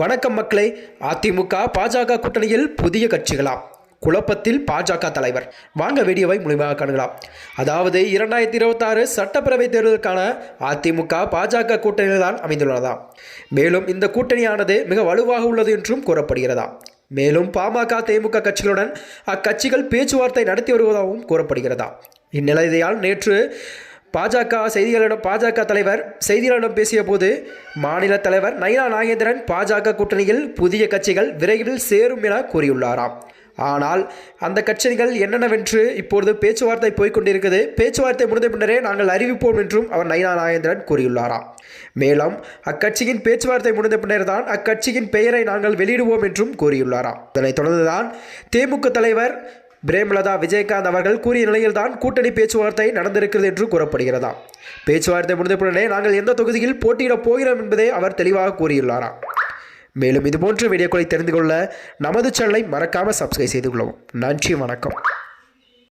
வணக்கம் மக்களே. அதிமுக பாஜக கூட்டணியில் புதிய கட்சிகளா குழப்பத்தில் பாஜக தலைவர். வாங்க வீடியோவை முழுமையாக காணலாம் அதாவது இரண்டாயிரத்தி இருபத்தாறு சட்டப்பேரவை தேர்தலுக்கான அதிமுக பாஜக கூட்டணியில் தான் அமைந்துள்ளதா மேலும் இந்த கூட்டணியானது மிக வலுவாக உள்ளது என்றும் கூறப்படுகிறதா மேலும் பாமக திமுக கட்சிகளுடன் அக்கட்சிகள் பேச்சுவார்த்தை நடத்தி வருவதாகவும் கூறப்படுகிறதா இந்நிலையால் நேற்று பாஜக செய்தியாளரிடம் பாஜக தலைவர் செய்தியாளரிடம் பேசிய போது மாநில தலைவர் நயினா நாகேந்திரன் பாஜக கூட்டணியில் புதிய கட்சிகள் விரைவில் சேரும் என கூறியுள்ளாராம். ஆனால் அந்த கட்சிகள் என்னென்னவென்று இப்பொழுது பேச்சுவார்த்தை போய்க்கொண்டிருக்கிறது பேச்சுவார்த்தை முடிந்த பின்னரே நாங்கள் அறிவிப்போம் என்றும் அவர் நயினா நாகேந்திரன் கூறியுள்ளாராம். மேலும் அக்கட்சியின் பேச்சுவார்த்தை முடிந்த பின்னர் தான் அக்கட்சியின் பெயரை நாங்கள் வெளியிடுவோம் என்றும் கூறியுள்ளாராம். இதனைத் தொடர்ந்துதான் தேமுக தலைவர் பிரேமலதா விஜயகாந்த் அவர்கள் கூறிய நிலையில்தான் கூட்டணி பேச்சுவார்த்தை நடந்திருக்கிறது என்று கூறப்படுகிறதா? பேச்சுவார்த்தை முடிந்தவுடனே நாங்கள் எந்த தொகுதியில் போட்டியிடப் போகிறோம் என்பதை அவர் தெளிவாக கூறியுள்ளாராம் மேலும் இதுபோன்ற வீடியோக்களை தெரிந்து கொள்ள நமது சேனலை மறக்காமல் சப்ஸ்கிரைப் செய்து கொள்ளவும். நன்றி வணக்கம்.